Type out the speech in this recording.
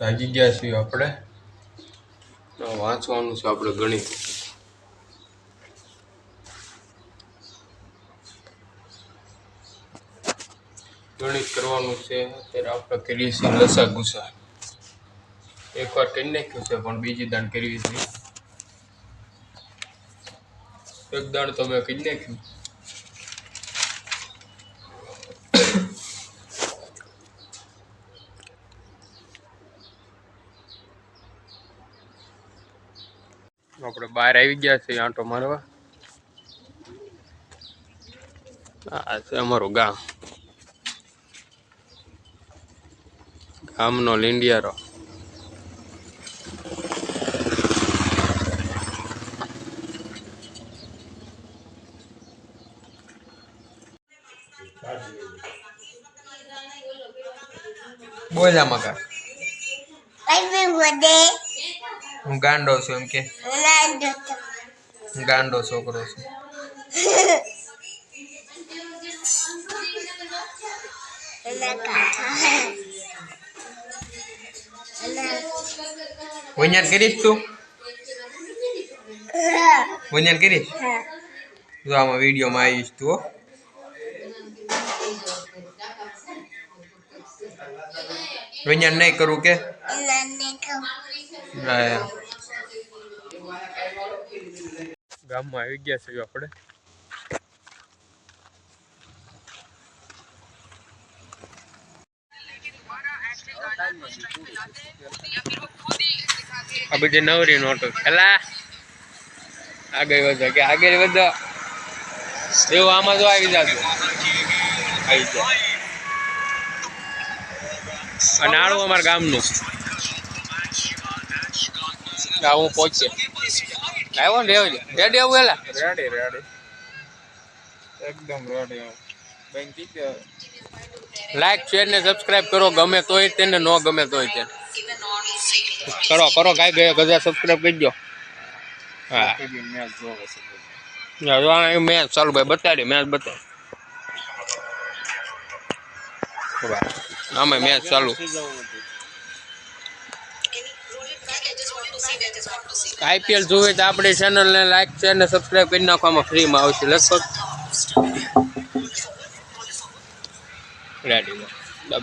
જાગી ગયા છીએ આપણે. વાંચવાનું છે આપણે ગણિત. ગણિત કરવાનું છે. અત્યારે આપણે કરીએ છીએ લસા ગુસા એકવાર કરી નાખ્યું છે, પણ બીજી દાણ કરવી છે. એક દાણ તો મેં કરી નાખ્યું. આપણે બહાર આવી ગયા છીએ આંટો મારવા. આ છે અમારું ગામ. ગામનો લીંડિયારો. બોલા મકા હું ગાંડો છું એમ કે. હું ગાંડો છોકરો છું. કાકા. કરીશ તું? વૈඥાન કરીશ? જો આમાં વિડીયોમાં આવીશ તું વૈඥાન નહીં કરું કે. ગામમાં આવી ગયા છે આપણે. આ બધી નવરી નોટો પેલા આગળ વધો કે આગળ વધો. એવું આમાં જો આવી જાતું આવી જાય. અને આળું અમારા ગામનું. હું પહોંચે આવ્યો ને રેવડી? રેડી આવું એલા રેડી રેડી. એકદમ રેડી બેન લાઈક શેર ને સબસ્ક્રાઇબ કરો ગમે તોય તેને ન ગમે તોય તેને. કરો કરો કાંઈ ગયો ગજા સબસ્ક્રાઇબ કરી દો હા. મેચ જોવે છે હા, જો આ મેં ચાલુ ભાઈ બતાડી મેચ બતાડી. આમે મેચ ચાલુ. આઈપીએલ જોવે તો આપણી ચેનલને લાઈક છે અને સબસ્ક્રાઈબ કરી નાખવામાં ફ્રીમાં આવશે લગભગ. રેડી